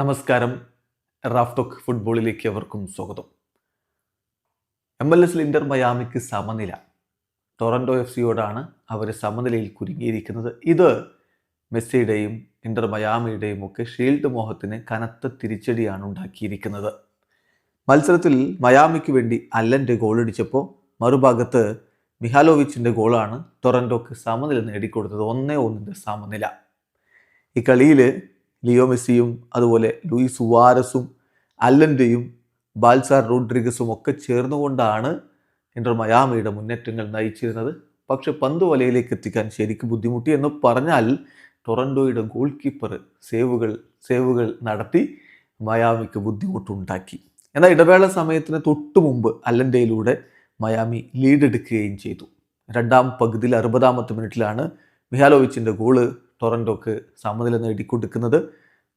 നമസ്കാരം. Raf talk ഫുട്ബോളിലേക്ക് അവർക്കും സ്വാഗതം. എം എൽ എസിൽ ഇന്റർ മയാമിക്ക് സമനില. ടൊറന്റോ എഫ് സിയോടാണ് അവർ സമനിലയിൽ കുരുങ്ങിയിരിക്കുന്നത്. ഇത് മെസ്സിയുടെയും ഇന്റർ മയാമിയുടെയും ഒക്കെ ഷീൽഡ് മോഹത്തിന് കനത്ത തിരിച്ചടിയാണ് ഉണ്ടാക്കിയിരിക്കുന്നത്. മത്സരത്തിൽ മയാമിക്ക് വേണ്ടി അല്ലന്റെ ഗോളടിച്ചപ്പോൾ മറുഭാഗത്ത് മിഹാലോവിച്ചിന്റെ ഗോളാണ് ടൊറന്റോക്ക് സമനില നേടിക്കൊടുത്തത്. ഒന്നേ ഒന്നിന്റെ സമനില. ഈ കളിയിൽ ലിയോ മെസ്സിയും അതുപോലെ ലൂയിസ് സുവാരസും അല്ലന്റെയും ബാൽസാർ റോഡ്രിഗസും ഒക്കെ ചേർന്നുകൊണ്ടാണ് ഇന്റർ മയാമിയുടെ മുന്നേറ്റങ്ങൾ നയിച്ചിരുന്നത്. പക്ഷെ പന്ത് വലയിലേക്ക് എത്തിക്കാൻ ശരിക്കും ബുദ്ധിമുട്ടി എന്ന് പറഞ്ഞാൽ ടൊറൻഡോയുടെ ഗോൾ കീപ്പർ സേവുകൾ സേവുകൾ നടത്തി മയാമിക്ക് ബുദ്ധിമുട്ടുണ്ടാക്കി. എന്നാൽ ഇടവേള സമയത്തിന് തൊട്ടു മുമ്പ് അല്ലന്റെയിലൂടെ മയാമി ലീഡ് എടുക്കുകയും ചെയ്തു. രണ്ടാം പകുതിയിൽ അറുപതാമത്തെ മിനിറ്റിലാണ് മിഹാലോവിച്ചിന്റെ ഗോൾ ടൊറന്റോക്ക് സമനില നേടിക്കൊടുക്കുന്നത്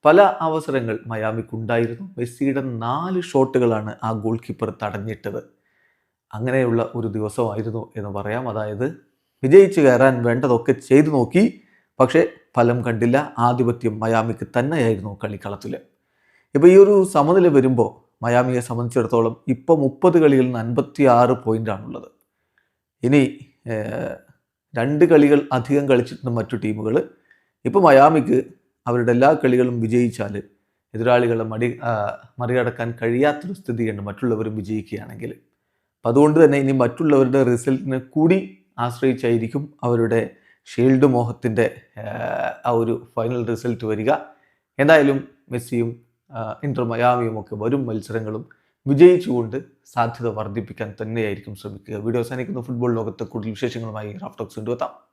പല അവസരങ്ങൾ മയാമിക്കുണ്ടായിരുന്നു. മെസ്സിയുടെ നാല് ഷോട്ടുകളാണ് ആ ഗോൾ കീപ്പർ തടഞ്ഞിട്ടത്. അങ്ങനെയുള്ള ഒരു ദിവസമായിരുന്നു എന്ന് പറയാം. അതായത് വിജയിച്ചു കയറാൻ വേണ്ടതൊക്കെ ചെയ്തു നോക്കി പക്ഷേ ഫലം കണ്ടില്ല. ആധിപത്യം മയാമിക്ക് തന്നെയായിരുന്നു കളിക്കളത്തിൽ ഇപ്പോൾ ഈ ഒരു സമനില വരുമ്പോൾ മയാമിയെ സംബന്ധിച്ചിടത്തോളം ഇപ്പോൾ മുപ്പത് കളികളിൽ നിന്ന് അൻപത്തി ആറ് പോയിന്റാണുള്ളത് ഇനി രണ്ട് കളികൾ അധികം കളിച്ചിട്ടുണ്ട് മറ്റു ടീമുകൾ ഇപ്പോൾ മയാമിക്ക് അവരുടെ എല്ലാ കളികളും വിജയിച്ചാൽ എതിരാളികളെ മടി മറികടക്കാൻ കഴിയാത്തൊരു സ്ഥിതിയുണ്ട് മറ്റുള്ളവരും വിജയിക്കുകയാണെങ്കിൽ. അപ്പം അതുകൊണ്ട് തന്നെ ഇനി മറ്റുള്ളവരുടെ റിസൾട്ടിനെ കൂടി ആശ്രയിച്ചായിരിക്കും അവരുടെ ഷീൽഡ് മോഹത്തിന്റെ ആ ഒരു ഫൈനൽ റിസൾട്ട് വരിക. എന്തായാലും മെസ്സിയും ഇന്റർ മയാമിയും ഒക്കെ വരും മത്സരങ്ങളും വിജയിച്ചുകൊണ്ട് സാധ്യത വർദ്ധിപ്പിക്കാൻ തന്നെയായിരിക്കും ശ്രമിക്കുക. വീഡിയോ അവസാനിക്കുന്ന. ഫുട്ബോൾ ലോകത്തെ കൂടുതൽ വിശേഷങ്ങളുമായി റാഫ്റ്റോക്സ് കൊണ്ടുവെത്താം.